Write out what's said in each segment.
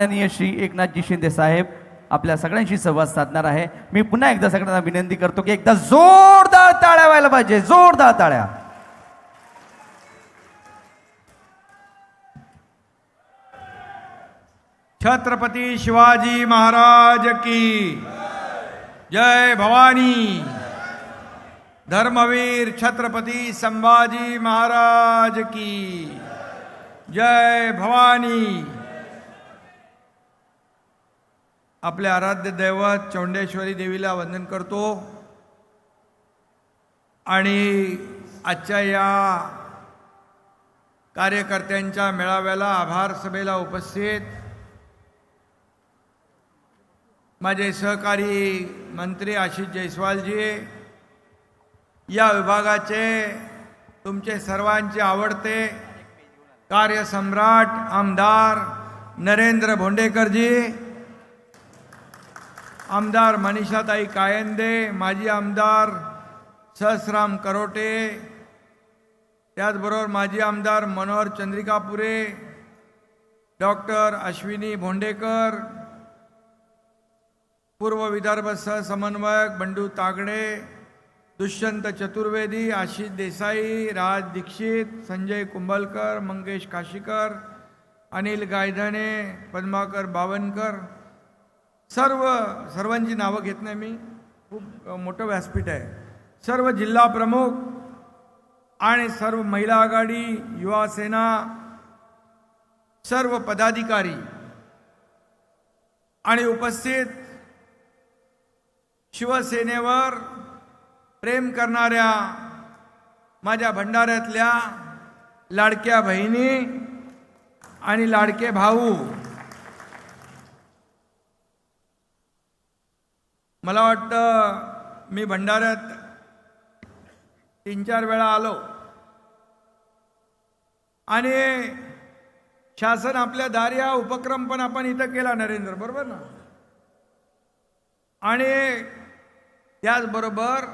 माननीय श्री एकनाथजी शिंदे साहेब आपल्या सगळ्यांशी संवाद साधणार आहे. मी पुन्हा एकदा सगळ्यांना विनंती करतो की एकदा जोरदार ताळ्या व्हायला पाहिजे. जोरदार ताळ्या छत्रपती शिवाजी महाराज की जय भवानी. धर्मवीर छत्रपती संभाजी महाराज की जय भवानी. आपले आराध्य दैवत चौंडेश्वरी देवीला वंदन करतो. आणि आजच्या या कार्यकर्त्यांच्या मेळाव्याला आभार सभेला उपस्थित माझे सहकारी मंत्री आशिष जयस्वालजी या विभागाचे तुमचे सर्वांचे आवडते कार्यसम्राट आमदार नरेंद्र भोंडेकरजी आमदार मनीषाताई कायंदे माजी आमदार सहसराम करोटे त्याचबरोबर माजी आमदार मनोहर चंद्रिकापुरे डॉक्टर अश्विनी भोंडेकर पूर्व विदर्भ सहसमन्वयक बंडू तागडे दुष्यंत चतुर्वेदी आशिष देसाई राज दीक्षित संजय कुंभलकर मंगेश काशीकर अनिल गायधणे पद्माकर बावनकर सर्व सर्वांची नावं घेत नाही मी. खूप मोठं व्यासपीठ आहे. सर्व जिल्हा प्रमुख आणि सर्व महिला आघाडी युवा सेना सर्व पदाधिकारी आणि उपस्थित शिवसेनेवर प्रेम करणाऱ्या माझ्या भंडाऱ्यातल्या लाडक्या बहिणी आणि लाडके भाऊ मला वाटतं मी भंडाऱ्यात तीन चार वेळा आलो. आणि शासन आपल्या दारी हा उपक्रम पण आपण इथं केला नरेंद्र बरोबर ना? आणि त्याचबरोबर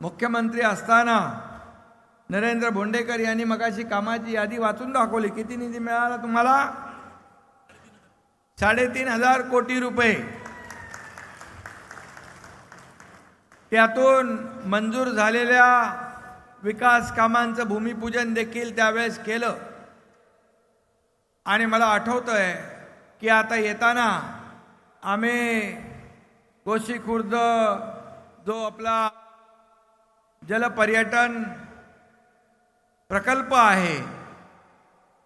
मुख्यमंत्री असताना नरेंद्र भोंडेकर यांनी मगाशी कामाची यादी वाचून दाखवली. किती निधी मिळाला तुम्हाला? साडेतीन हजार कोटी रुपये. त्यातून मंजूर झालेल्या विकास कामांचं भूमिपूजन देखील त्यावेळेस केलं. आणि मला आठवतंय की आता येताना आम्ही गोशी खुर्द जो आपला जलपर्यटन प्रकल्प आहे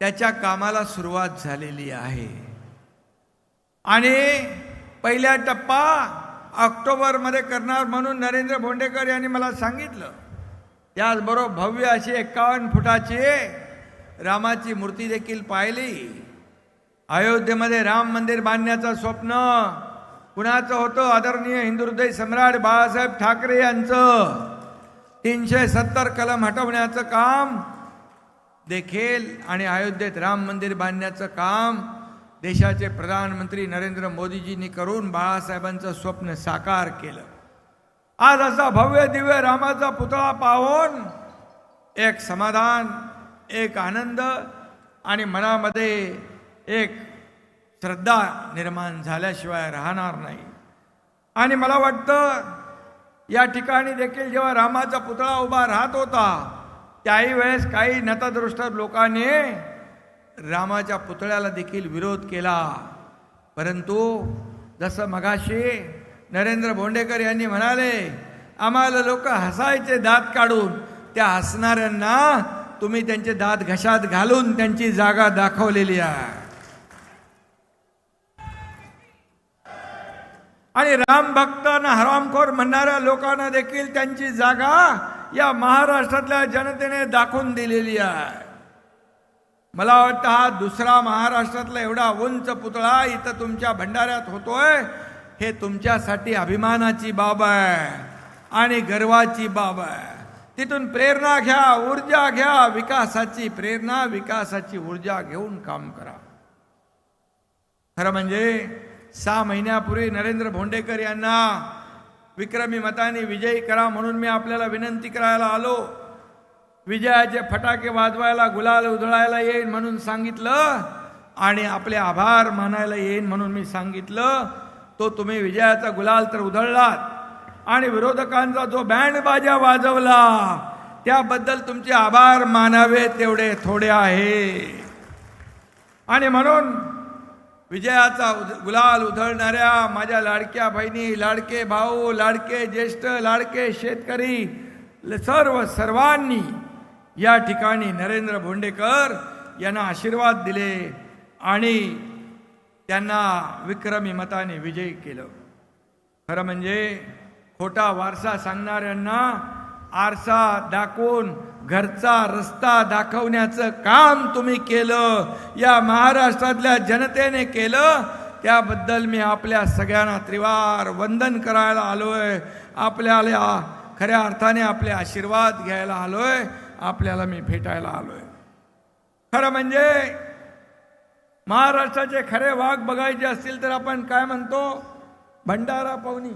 त्याच्या कामाला सुरुवात झालेली आहे. आणि पहिला टप्पा ऑक्टोबरमध्ये करणार म्हणून नरेंद्र भोंडेकर यांनी मला सांगितलं. त्याचबरोबर भव्य अशी एक्कावन्न फुटाची रामाची मूर्ती देखील पाहिली. अयोध्येमध्ये राम मंदिर बांधण्याचं स्वप्न. कुणाचं होतं? आदरणीय हिंदुहृदय सम्राट बाळासाहेब ठाकरे यांचं. तीनशे सत्तर कलम हटवण्याचं काम देखील आणि अयोध्येत राम मंदिर बांधण्याचं काम देशाचे प्रधानमंत्री नरेंद्र मोदीजींनी करून बाळासाहेबांचं स्वप्न साकार केलं. आज असा भव्य दिव्य रामाचा पुतळा पाहून एक समाधान एक आनंद आणि मनामध्ये एक श्रद्धा निर्माण झाल्याशिवाय राहणार नाही. आणि मला वाटतं या ठिकाणी देखील जेव्हा रामाचा पुतळा उभा राहत होता त्याही वेळेस काही नतदृष्ट लोकांनी रामाच्या पुतळ्याला देखील विरोध केला. परंतु जसं मगाशी नरेंद्र भोंडेकर यांनी म्हणाले आम्हाला लोक हसायचे दात काढून त्या हसणाऱ्यांना तुम्ही त्यांचे दात घशात घालून त्यांची जागा दाखवलेली आहे. आणि राम भक्तांना हरामखोर म्हणणाऱ्या लोकांना देखील त्यांची जागा या महाराष्ट्रातल्या जनतेने दाखवून दिलेली आहे. मला वाटतं हा दुसरा महाराष्ट्रातला एवढा उंच पुतळा इथं तुमच्या भंडाऱ्यात होतोय. हे तुमच्यासाठी अभिमानाची बाब आहे आणि गर्वाची बाब आहे. तिथून प्रेरणा घ्या ऊर्जा घ्या विकासाची प्रेरणा विकासाची ऊर्जा घेऊन काम करा. खरं म्हणजे सहा महिन्यापूर्वी नरेंद्र भोंडेकर यांना विक्रमी मताने विजयी करा म्हणून मी आपल्याला विनंती करायला आलो. विजयाचे फटाके वाजवायला गुलाल उधळायला येईन म्हणून सांगितलं आणि आपले आभार मानायला येईन म्हणून मी सांगितलं तो तुम्ही विजयाचा गुलाल तर उधळलात. आणि विरोधकांचा जो बँड बाजा वाजवला त्याबद्दल तुमचे आभार मानावे तेवढे थोडे आहे. आणि म्हणून विजयाचा उद- गुलाल उधळणाऱ्या माझ्या लाडक्या बहिणी लाडके भाऊ लाडके ज्येष्ठ लाडके शेतकरी सर्व सर्वांनी या ठिकाणी नरेंद्र भोंडेकर यांना आशीर्वाद दिले आणि त्यांना विक्रमी मताने विजयी केलं. खरं म्हणजे खोटा वारसा सांगणाऱ्यांना आरसा दाखवून घरचा रस्ता दाखवण्याचं काम तुम्ही केलं या महाराष्ट्रातल्या जनतेने केलं त्याबद्दल मी आपल्या सगळ्यांना त्रिवार वंदन करायला आलोय. आपल्याला खऱ्या अर्थाने आपले आशीर्वाद घ्यायला आलोय. आपल्याला मी भेटायला आलोय. खरं म्हणजे महाराष्ट्राचे खरे वाघ बघायचे असतील तर आपण काय म्हणतो? भंडारा पवनी.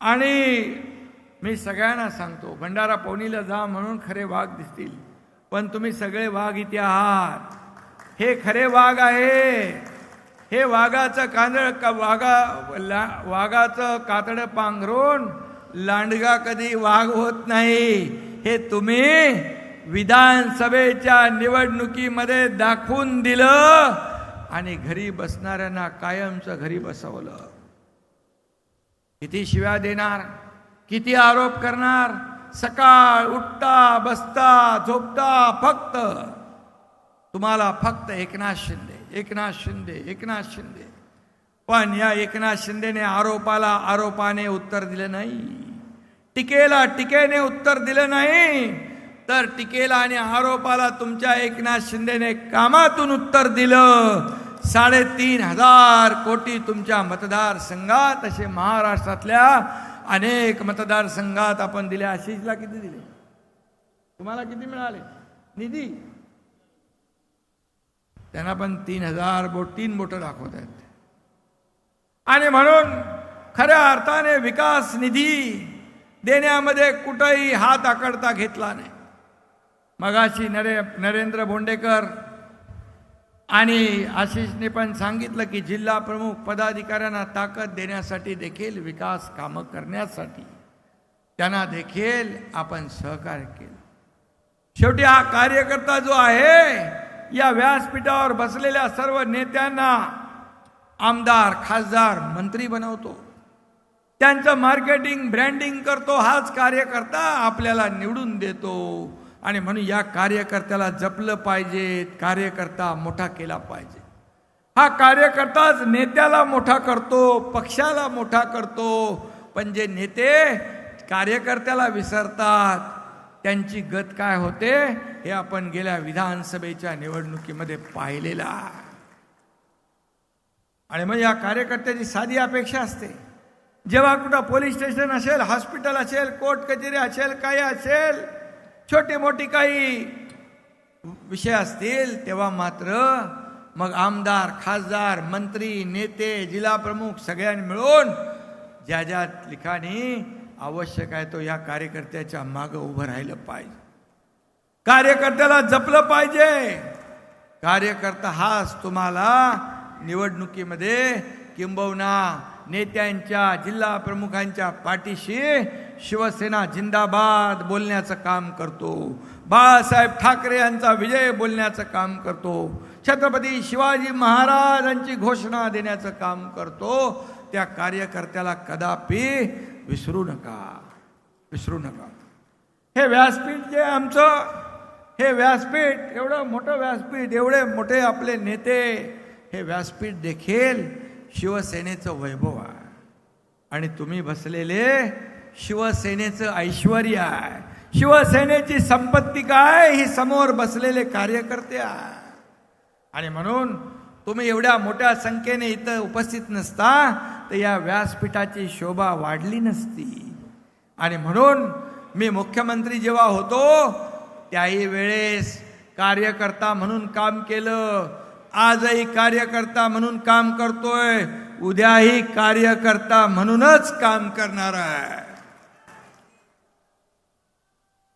आणि मी सगळ्यांना सांगतो भंडारा पवनीला जा म्हणून खरे वाघ दिसतील. पण तुम्ही सगळे वाघ इथे आहात. हे खरे वाघ आहे. हे वाघाचं कांदळ का वाघा वाघाचं कातडं पांघरून लांडगा कधी वाघ होत नाही हे तुम्ही विधानसभेच्या निवडणुकीमध्ये दाखवून दिलं आणि घरी बसणाऱ्यांना कायमचं घरी बसवलं. किती शिव्या देणार किती आरोप करणार सकाळ उठता बसता झोपता फक्त. तुम्हाला फक्त एकनाथ शिंदे एकनाथ शिंदे एकनाथ शिंदे. पण या एकनाथ शिंदेने आरोपाला आरोपाने उत्तर दिलं नाही. टीकेला टीकेने उत्तर दिलं नाही तर टीकेला आणि आरोपाला तुमच्या एकनाथ शिंदेने कामातून उत्तर दिलं. साडेतीन हजार कोटी तुमच्या मतदारसंघात असे महाराष्ट्रातल्या अनेक मतदारसंघात आपण दिले. आशिषला किती दिले? तुम्हाला किती मिळाले? निधी? त्यांना पण तीन हजार बोट तीन बोटं दाखवत आहेत. आणि म्हणून खऱ्या अर्थाने विकास निधी देण्यामध्ये कुठंही हात आकडता घेतला नाही. मगाशी नरे नरेंद्र भोंडेकर आणि आशिषने पण सांगितलं की जिल्हा प्रमुख पदाधिकाऱ्यांना ताकद देण्यासाठी देखील विकास कामं करण्यासाठी त्यांना देखील आपण सहकार्य केलं. शेवटी हा कार्यकर्ता जो आहे या व्यासपीठावर बसलेल्या सर्व नेत्यांना आमदार खासदार मंत्री बनवतो. त्यांचं मार्केटिंग ब्रँडिंग करतो हाच कार्यकर्ता आपल्याला निवडून देतो. आणि म्हणून या कार्यकर्त्याला जपलं पाहिजे कार्यकर्ता मोठा केला पाहिजे. हा कार्यकर्ताच नेत्याला मोठा करतो पक्षाला मोठा करतो. पण जे नेते कार्यकर्त्याला विसरतात त्यांची गत काय होते हे आपण गेल्या विधानसभेच्या निवडणुकीमध्ये पाहिलेलं आणि मग या कार्यकर्त्याची साधी अपेक्षा असते. जेव्हा कुठं पोलीस स्टेशन असेल हॉस्पिटल असेल कोर्ट कचेरी असेल काही असेल छोटी मोठी काही विषय असतील तेव्हा मात्र मग आमदार खासदार मंत्री नेते जिल्हा प्रमुख सगळ्यांनी मिळून ज्या ज्या ठिकाणी आवश्यक आहे तो या कार्यकर्त्याच्या मागं उभं राहिलं पाहिजे. कार्यकर्त्याला जपलं पाहिजे. कार्यकर्ता हाच तुम्हाला निवडणुकीमध्ये किंबहुना नेत्यांच्या जिल्हा प्रमुखांच्या पाठीशी शिवसेना जिंदाबाद बोलण्याचं काम करतो. बाळासाहेब ठाकरे यांचा विजय बोलण्याचं काम करतो. छत्रपती शिवाजी महाराजांची घोषणा देण्याचं काम करतो. त्या कार्यकर्त्याला कदापि विसरू नका. विसरू नका. हे व्यासपीठ जे आमचं हे व्यासपीठ एवढं मोठं व्यासपीठ एवढे मोठे आपले नेते हे व्यासपीठ देखील शिवसेनेचं वैभव आहे. आणि तुम्ही बसलेले शिवसेनेचं ऐश्वर आहे. शिवसेनेची संपत्ती काय? ही समोर बसलेले कार्यकर्ते आहे. आणि म्हणून तुम्ही एवढ्या मोठ्या संख्येने इथं उपस्थित नसता तर या व्यासपीठाची शोभा वाढली नसती. आणि म्हणून मी मुख्यमंत्री जेव्हा होतो त्याही वेळेस कार्यकर्ता म्हणून काम केलं. आजही कार्यकर्ता म्हणून काम करतोय उद्याही कार्यकर्ता म्हणूनच काम करणार आहे.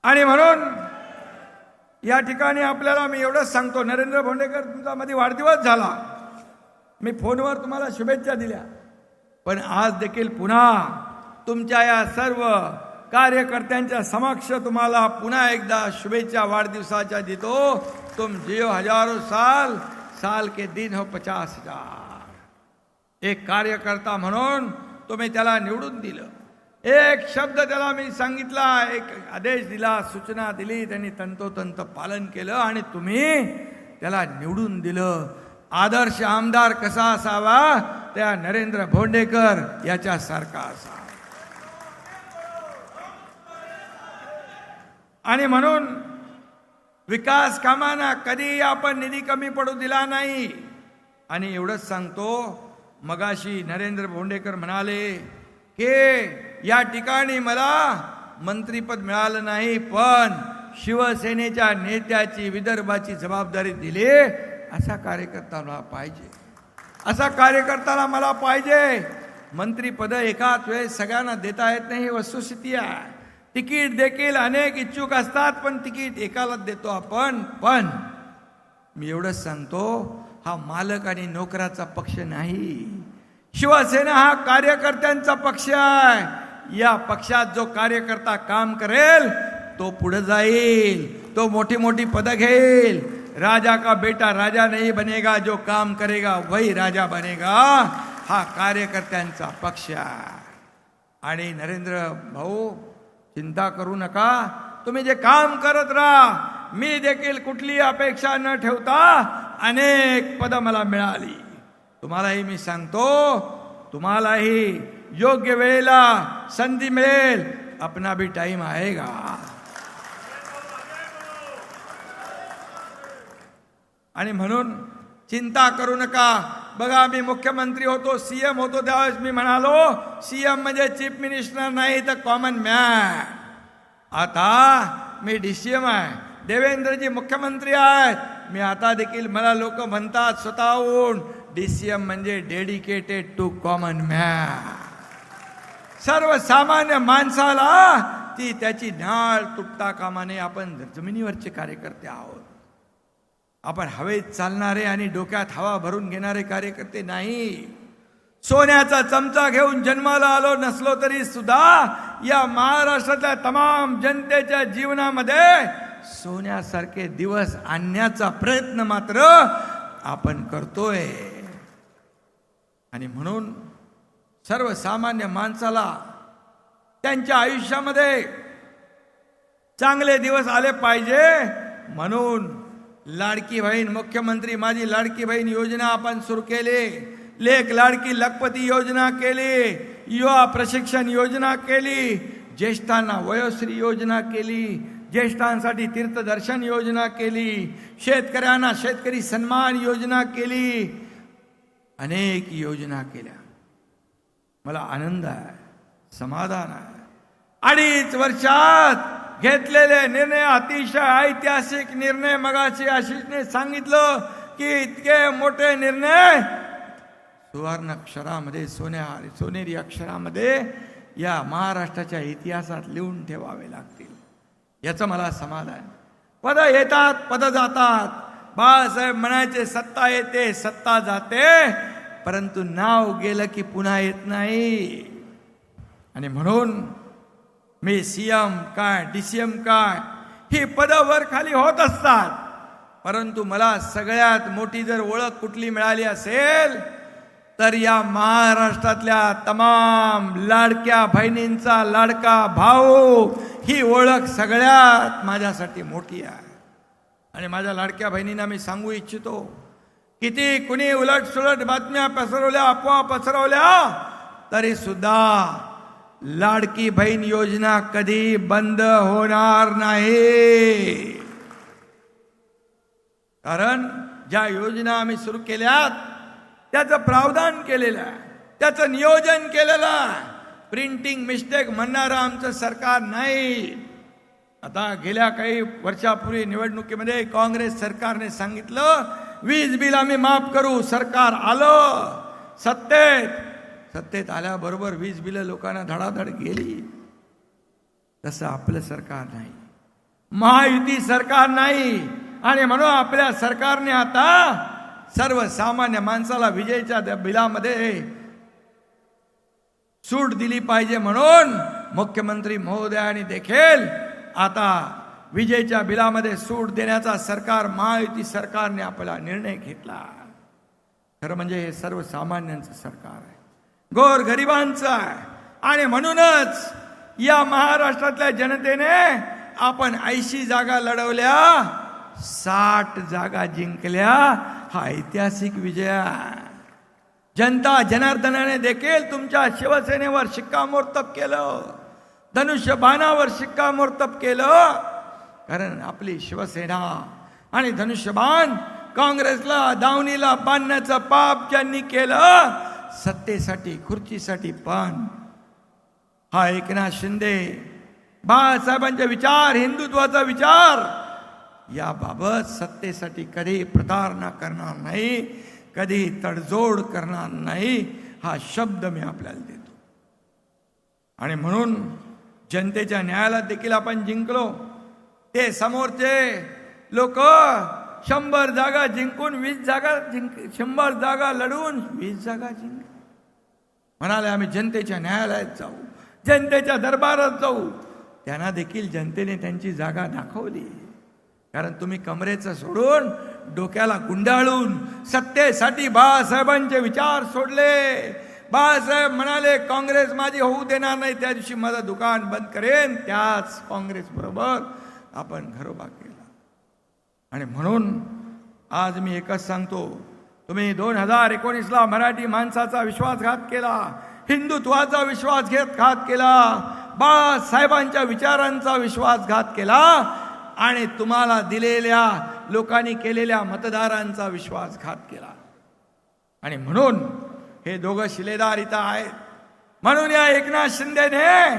आणि म्हणून या ठिकाणी आपल्याला मी एवढंच सांगतो नरेंद्र भोंडेकर तुमचा मध्ये वाढदिवस झाला. मी फोनवर तुम्हाला शुभेच्छा दिल्या. पण आज देखील पुन्हा तुमच्या या सर्व कार्यकर्त्यांच्या समक्ष तुम्हाला पुन्हा एकदा शुभेच्छा वाढदिवसाच्या देतो. तुम जियो हजारो साल साल के दिन हो पचास हजार। एक कार्यकर्ता म्हणून तुम्ही त्याला निवडून दिलं. एक शब्द त्याला मी सांगितला एक आदेश दिला सूचना दिली त्यांनी तंतोतंत पालन केलं आणि तुम्ही त्याला निवडून दिलं. आदर्श आमदार कसा असावा? त्या नरेंद्र भोंडेकर याच्यासारखा असावा. आणि म्हणून विकास कामांना कधीही आपण निधी कमी पडू दिला नाही. आणि एवढंच सांगतो मगाशी नरेंद्र भोंडेकर म्हणाले की या ठिकाणी मला मंत्रीपद मिळालं नाही पण शिवसेनेच्या नेत्याची विदर्भाची जबाबदारी दिली असा कार्यकर्ता मला पाहिजे. असा कार्यकर्त्याला मला पाहिजे. मंत्रीपद एकाच वेळेस सगळ्यांना देता येत नाही ही वस्तुस्थिती आहे. तिकीट देखील अनेक इच्छुक असतात पण तिकीट एकालाच देतो आपण. पण मी एवढंच सांगतो हा मालक आणि नोकराचा पक्ष नाही. शिवसेना हा कार्यकर्त्यांचा पक्ष आहे. या पक्षात जो कार्यकर्ता काम करेल तो पुढे जाईल तो मोठी मोठी पदं घेईल. राजा का बेटा राजा नहीं बनेगा जो काम करेगा वही राजा बनेगा. हा कार्यकर्त्यांचा पक्ष आणि नरेंद्र भाऊ चिंता करू नका. तुम्ही जे काम करत राहा मी देखील कुठली अपेक्षा न ठेवता अनेक पदं मला मिळाली. तुम्हालाही मी सांगतो तुम्हालाही योग्य वेळेला संधी मिळेल. अपना भी टाइम आएगा. आणि म्हणून चिंता करू नका. बघा मी मुख्यमंत्री होतो सी एम होतो त्यावेळेस मी म्हणालो सी एम म्हणजे चीफ मिनिस्टर नाही तर कॉमन मॅन. आता मी डी सी एम आहे. देवेंद्रजी मुख्यमंत्री आहेत. मी आता देखील मला लोक म्हणतात स्वतःहून डी सी एम म्हणजे डेडिकेटेड टू कॉमन मॅन सर्वसामान्य माणसाला ती त्याची नाळ तुटता कामाने आपण जमिनीवरचे कार्यकर्ते आहोत. आपण हवेत चालणारे आणि डोक्यात हवा भरून घेणारे कार्यकर्ते नाही. सोन्याचा चमचा घेऊन जन्माला आलो नसलो तरी सुद्धा या महाराष्ट्रातल्या तमाम जनतेच्या जीवनामध्ये सोन्यासारखे दिवस आणण्याचा प्रयत्न मात्र आपण करतोय. आणि म्हणून सर्वसामान्य माणसाला त्यांच्या आयुष्यामध्ये चांगले दिवस आले पाहिजे म्हणून लाडकी बहीण मुख्यमंत्री माझी लाडकी बहीण योजना आपण सुरू केली. लेख लाडकी लखपती योजना केली. युवा प्रशिक्षण योजना केली. ज्येष्ठांना वयोश्री योजना केली. ज्येष्ठांसाठी तीर्थदर्शन योजना केली. शेतकऱ्यांना शेतकरी सन्मान योजना केली. अनेक योजना केल्या. मला आनंद आहे समाधान आहे. अडीच वर्षात घेतलेले निर्णय अतिशय ऐतिहासिक निर्णय. मगाशी आशिषने सांगितलं की इतके मोठे निर्णय सुवर्ण अक्षरामध्ये सोन्या सोनेरी अक्षरामध्ये या महाराष्ट्राच्या इतिहासात लिहून ठेवावे लागतील. याचं मला समाधान. पद येतात पद जातात. बाळासाहेब म्हणायचे सत्ता येते सत्ता जाते. परंतु नाव गेलं की पुन्हा येत नाही. आणि म्हणून मी सीएम काय डीसीएम काय ही पदं वर खाली होत असतात. परंतु मला सगळ्यात मोठी जर ओळख कुठली मिळाली असेल तर या महाराष्ट्रातल्या तमाम लाडक्या बहिणींचा लाडका भाऊ ही ओळख सगळ्यात माझ्यासाठी मोठी आहे. आणि माझ्या लाडक्या बहिणींना मी सांगू इच्छितो किती कुणी उलट सुलट बातम्या पसरवल्या अफवा पसरवल्या तरी सुद्धा लाडकी बहीण योजना कधी बंद होणार नाही. कारण ज्या योजना आम्ही सुरू केल्यात त्याचं प्रावधान केलेलं आहे त्याचं नियोजन केलेलं आहे. प्रिंटिंग मिस्टेक म्हणणारं आमचं सरकार नाही. आता गेल्या काही वर्षापूर्वी निवडणुकीमध्ये काँग्रेस सरकारने सांगितलं वीज बिल आम्ही माफ करू सरकार आलं. सत्तेत सत्तेत आल्याबरोबर वीज बिलं लोकांना धडाधड गेली. तसं आपलं सरकार नाही. महायुती सरकार नाही. आणि म्हणून आपल्या सरकारने आता सर्वसामान्य माणसाला विजेच्या बिलामध्ये सूट दिली पाहिजे म्हणून मुख्यमंत्री महोदयाने देखील आता विजेच्या बिलामध्ये सूट देण्याचा सरकार महायुती सरकारने आपला निर्णय घेतला. खरं म्हणजे हे सर्वसामान्यांचं सरकार गोर गरिबांचं आहे. आणि म्हणूनच या महाराष्ट्रातल्या जनतेने आपण ऐंशी जागा लढवल्या साठ जागा जिंकल्या. हा ऐतिहासिक विजय जनता जनार्दनाने देखील तुमच्या शिवसेनेवर शिक्कामोर्तब केलं. धनुष्यबाणावर शिक्कामोर्तब केलं. कारण आपली शिवसेना आणि धनुष्यबाण काँग्रेसला दावणीला बांधण्याचं पाप ज्यांनी केलं सत्तेसाठी खुर्चीसाठी पण हा एकनाथ शिंदे बाळासाहेबांचा विचार हिंदुत्वाचा विचार. याबाबत सत्तेसाठी कधी प्रतारणा करणार नाही कधी तडजोड करणार नाही हा शब्द मी आपल्याला देतो. आणि म्हणून जनतेच्या न्यायालयात देखील आपण जिंकलो. ते समोरचे लोक शंभर जागा जिंकून वीस जागा जिंक शंभर जागा लढून वीस जागा जिंक. म्हणाले आम्ही जनतेच्या न्यायालयात जाऊ जनतेच्या दरबारात जाऊ. त्यांना देखील जनतेने त्यांची जागा दाखवली. कारण तुम्ही कमरेचं सोडून डोक्याला गुंडाळून सत्तेसाठी बाळासाहेबांचे विचार सोडले. बाळासाहेब म्हणाले काँग्रेस माझी होऊ देणार नाही त्या दिवशी माझं दुकान बंद करेन त्याच काँग्रेस बरोबर आपण घरोबा केलं आणि म्हणून आज मी एकच सांगतो तुम्ही दोन हजार एकोणीसला मराठी माणसाचा विश्वासघात केला हिंदुत्वाचा विश्वासघात केला बाळासाहेबांच्या विचारांचा विश्वासघात केला आणि तुम्हाला दिलेल्या लोकांनी केलेल्या मतदारांचा विश्वासघात केला. आणि म्हणून हे दोघं शिलेदार इथं आहेत. म्हणून या एकनाथ शिंदेने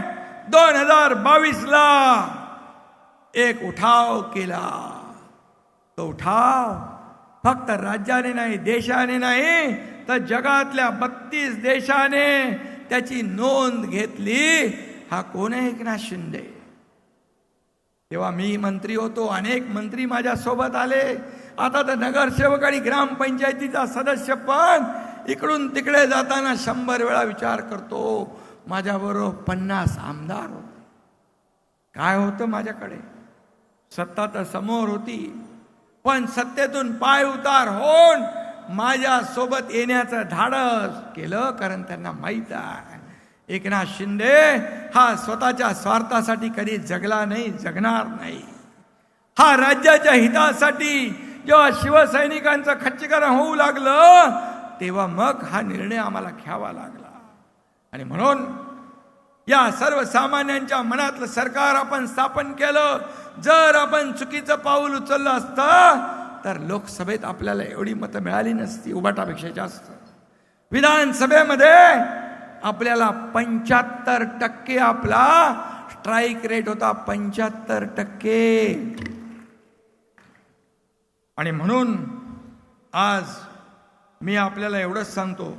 दोन हजार बावीसला एक उठाव केला. तो ठाव फक्त राज्याने नाही देशाने नाही तर जगातल्या बत्तीस देशाने त्याची नोंद घेतली. हा कोण आहे एकनाथ शिंदे? तेव्हा मी मंत्री होतो अनेक मंत्री माझ्या सोबत आले. आता तर नगरसेवक आणि ग्रामपंचायतीचा सदस्य पण इकडून तिकडे जाताना शंभर वेळा विचार करतो. माझ्याबरोबर पन्नास आमदार होते. काय होतं माझ्याकडे? सत्ता तर समोर होती. पण सत्तेतून पाय उतार होऊन माझ्या सोबत येण्याचं धाडस केलं कारण त्यांना माहीत आहे. एकनाथ शिंदे हा स्वतःच्या स्वार्थासाठी कधी जगला नाही जगणार नाही. हा राज्याच्या हितासाठी जेव्हा शिवसैनिकांचं खच्चीकरण होऊ लागलं तेव्हा मग हा निर्णय आम्हाला घ्यावा लागला. आणि म्हणून या सर्वसामान्यांच्या मनातलं सरकार आपण स्थापन केलं जर आपण चुकीचं पाऊल उचललं असतं तर लोकसभेत आपल्याला एवढी मतं मिळाली नसती उभाटापेक्षा जास्त. विधानसभेमध्ये आपल्याला पंच्याहत्तर टक्के आपला स्ट्राईक रेट होता पंच्याहत्तर टक्के. आणि म्हणून आज मी आपल्याला एवढंच सांगतो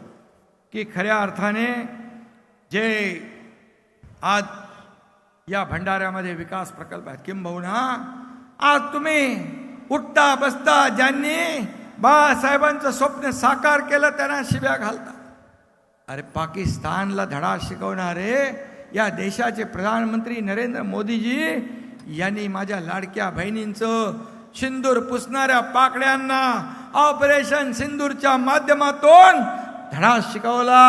की खऱ्या अर्थाने जे आज या भंडाऱ्यामध्ये विकास प्रकल्प आहेत. किंबहुना आज तुम्ही उठता बसता ज्यांनी बाळासाहेबांचं स्वप्न साकार केलं त्यांना शिव्या घालता. अरे पाकिस्तानला धडा शिकवणारे या देशाचे प्रधानमंत्री नरेंद्र मोदीजी यांनी माझ्या लाडक्या बहिणींचं सिंदूर पुसणाऱ्या पाकड्यांना ऑपरेशन सिंदूरच्या माध्यमातून धडा शिकवला.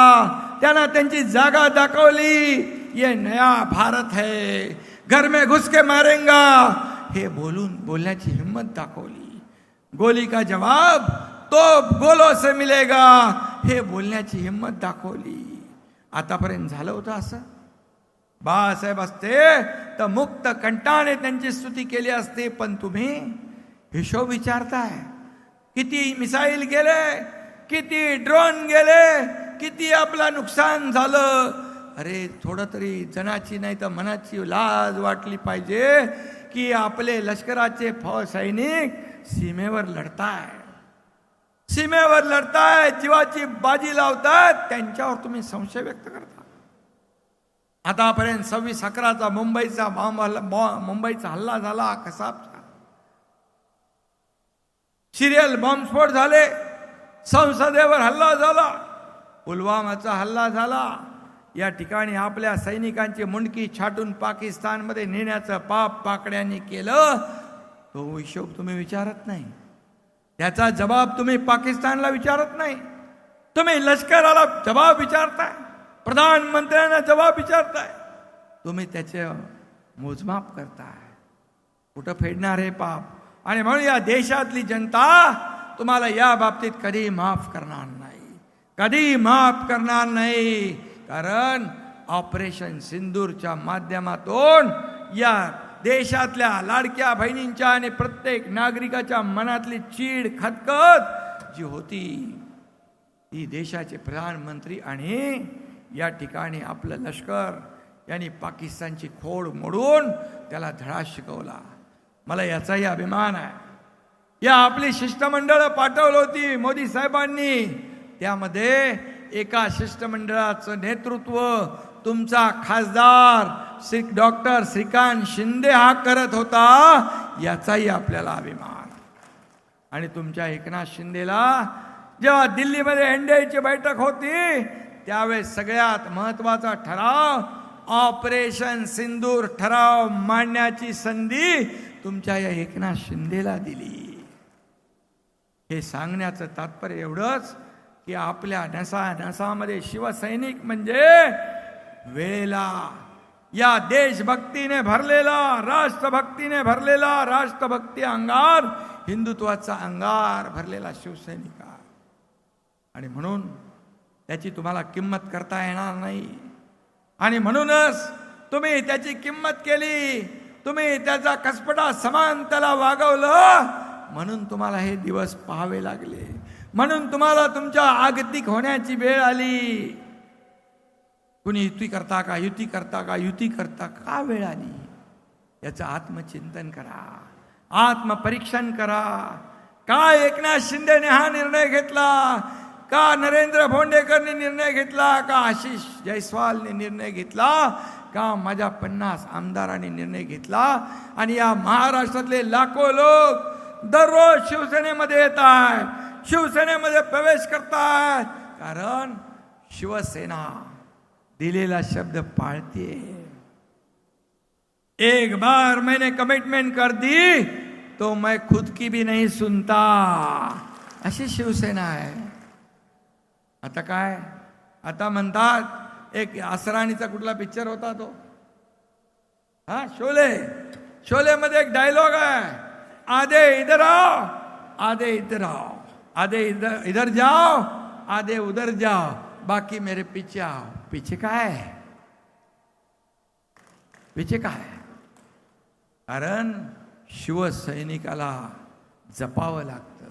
त्यांना त्यांची जागा दाखवली. ये नया भारत है घर में घुस के मारेंगा। हे बोलून बोलण्याची हिंमत दाखवली। गोली का जवाब तो गोलो से मिलेगा। हे बोलण्याची हिंमत दाखवली। आतापर्यंत झालं होतं असं? बाळासाहेब असते तर मुक्त कंटाने त्यांची स्तुती केली असते पण तुम्ही हिशोब विचारताय. किती मिसाईल गेले किती ड्रोन गेले किती आपला नुकसान झालं अरे थोडं तरी जनाची नाही तर मनाची लाज वाटली पाहिजे की आपले लष्कराचे फौ सैनिक सीमेवर लढताय. सीमेवर लढताय जीवाची बाजी लावतात त्यांच्यावर तुम्ही संशय व्यक्त करता. आतापर्यंत सव्वीस अकराचा मुंबईचा बॉम्ब हल्ला मुंबईचा हल्ला झाला कसाबचा. सिरियल बॉम्बस्फोट झाले संसदेवर हल्ला झाला पुलवामाचा हल्ला झाला. या ठिकाणी आपल्या सैनिकांची मुंडकी छाटून पाकिस्तानमध्ये नेण्याचं पाप पाकड्यांनी केलं तो हिशोब तुम्ही विचारत नाही. त्याचा जबाब तुम्ही पाकिस्तानला विचारत नाही. तुम्ही लष्कराला जबाब विचारताय प्रधानमंत्र्यांना जबाब विचारताय. तुम्ही त्याचे मोजमाप करताय. कुठं फेडणार हे पाप? आणि म्हणून या देशातली जनता तुम्हाला या बाबतीत कधी माफ करणार नाही. कधी माफ करणार नाही. कारण ऑपरेशन सिंदूरच्या माध्यमातून या देशातल्या लाडक्या बहिणींच्या आणि प्रत्येक नागरिकाच्या मनातली चीड खतखत जी होती ती देशाचे प्रधानमंत्री आणि या ठिकाणी आपलं लष्कर यांनी पाकिस्तानची खोड मोडून त्याला धडा शिकवला. मला याचाही अभिमान आहे. या आपली शिष्टमंडळं पाठवली होती मोदी साहेबांनी. त्यामध्ये एका शिष्टमंडळाचं नेतृत्व तुमचा खासदार श्री डॉक्टर श्रीकांत शिंदे हा करत होता याचाही आपल्याला अभिमान. आणि तुमच्या एकनाथ शिंदेला जेव्हा दिल्लीमध्ये एनडीएची बैठक होती त्यावेळेस सगळ्यात महत्त्वाचा ठराव ऑपरेशन सिंदूर ठराव मांडण्याची संधी तुमच्या या एकनाथ शिंदेला दिली. हे सांगण्याचं तात्पर्य एवढंच की आपल्या नसा नसामध्ये शिवसैनिक म्हणजे वेळेला या देशभक्तीने भरलेला राष्ट्रभक्तीने भरलेला राष्ट्रभक्ती अंगार हिंदुत्वाचा अंगार भरलेला शिवसैनिक आहे. आणि म्हणून त्याची तुम्हाला किंमत करता येणार नाही. आणि म्हणूनच तुम्ही त्याची किंमत केली तुम्ही त्याचा कसपटा समान त्याला वागवलं म्हणून तुम्हाला हे दिवस पाहावे लागले. म्हणून तुम्हाला तुमच्या आगतिक होण्याची वेळ आली. कुणी युती करता का? युती करता का? युती करता का वेळ आली? याचं आत्मचिंतन करा. आत्मपरीक्षण करा. का एकनाथ शिंदेने हा निर्णय घेतला? का नरेंद्र भोंडेकरने निर्णय घेतला? का आशिष जयस्वालने निर्णय घेतला? का माझ्या पन्नास आमदारांनी निर्णय घेतला? आणि या महाराष्ट्रातले लाखो लोक दररोज शिवसेनेमध्ये येत आहेत. शिवसेनेमध्ये प्रवेश करतात. कारण शिवसेना दिलेला शब्द पाळते. एक बार मैंने कमिटमेंट कर दी तो मैं खुद की भी नहीं सुनता. अशी शिवसेना आहे. आता काय? आता म्हणतात एक आसराणीचा कुठला पिक्चर होता तो? हा शोले. शोले मध्ये एक डायलॉग आहे. आधे इधर आओ आधे इधर आओ. आधे इधर इधर जाओ आधे उधर जाओ बाकी मेरे पीछे आओ। पीछे काय है? पीछे काय है? कारण शिवसैनिकाला जपावं लागतं.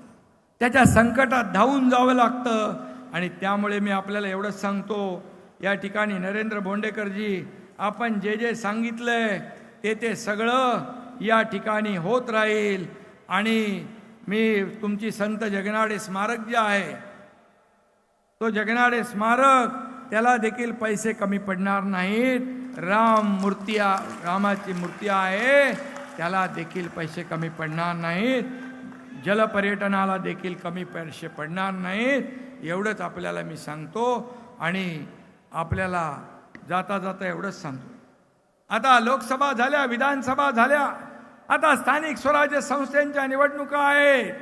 त्याच्या संकटात धावून जावं लागतं. आणि त्यामुळे मी आपल्याला एवढंच सांगतो या ठिकाणी नरेंद्र भोंडेकरजी आपण जे जे सांगितलंय ते ते सगळं या ठिकाणी होत राहील. आणि मी तुमची संत जगनाडे स्मारक जे आहे तो जगनाडे स्मारक त्याला देखील पैसे कमी पडणार नाहीत. राम मूर्ती रामाची मूर्ती आहे त्याला देखील पैसे कमी पडणार नाहीत. जलपर्यटनाला देखील कमी पैसे पडणार नाहीत. एवढंच आपल्याला मी सांगतो आणि आपल्याला जाता जाता एवढंच सांगतो. आता लोकसभा झाल्या विधानसभा झाल्या. आता स्थानिक स्वराज्य संस्थांच्या निवडणुका आहेत.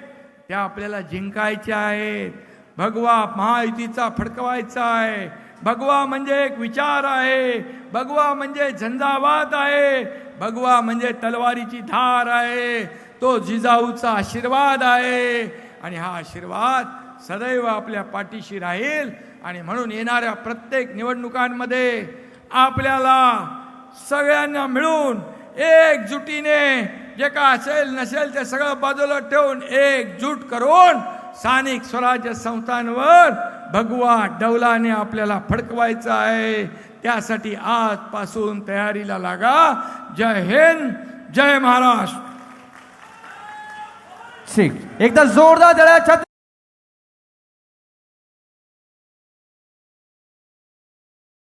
त्या आपल्याला जिंकायच्या आहेत. भगवा महायुतीचा फडकवायचा आहे. भगवा म्हणजे एक विचार आहे. भगवा म्हणजे झंझावात आहे. भगवा म्हणजे तलवारीची धार आहे. तो जिजाऊचा आशीर्वाद आहे. आणि हा आशीर्वाद सदैव आपल्या पाठीशी राहील. आणि म्हणून येणाऱ्या प्रत्येक निवडणुकांमध्ये आपल्याला सगळ्यांना मिळून एकजुटीने जे काय असेल नसेल ते सगळं बाजूला ठेवून एकजूट करून स्थानिक स्वराज्य संस्थांवर भगवा डौलाने आपल्याला फडकवायचं आहे. त्यासाठी आजपासून तयारीला लागा. जय हिंद जय महाराष्ट्र. ठीक एकदा जोरदार जळ्या छत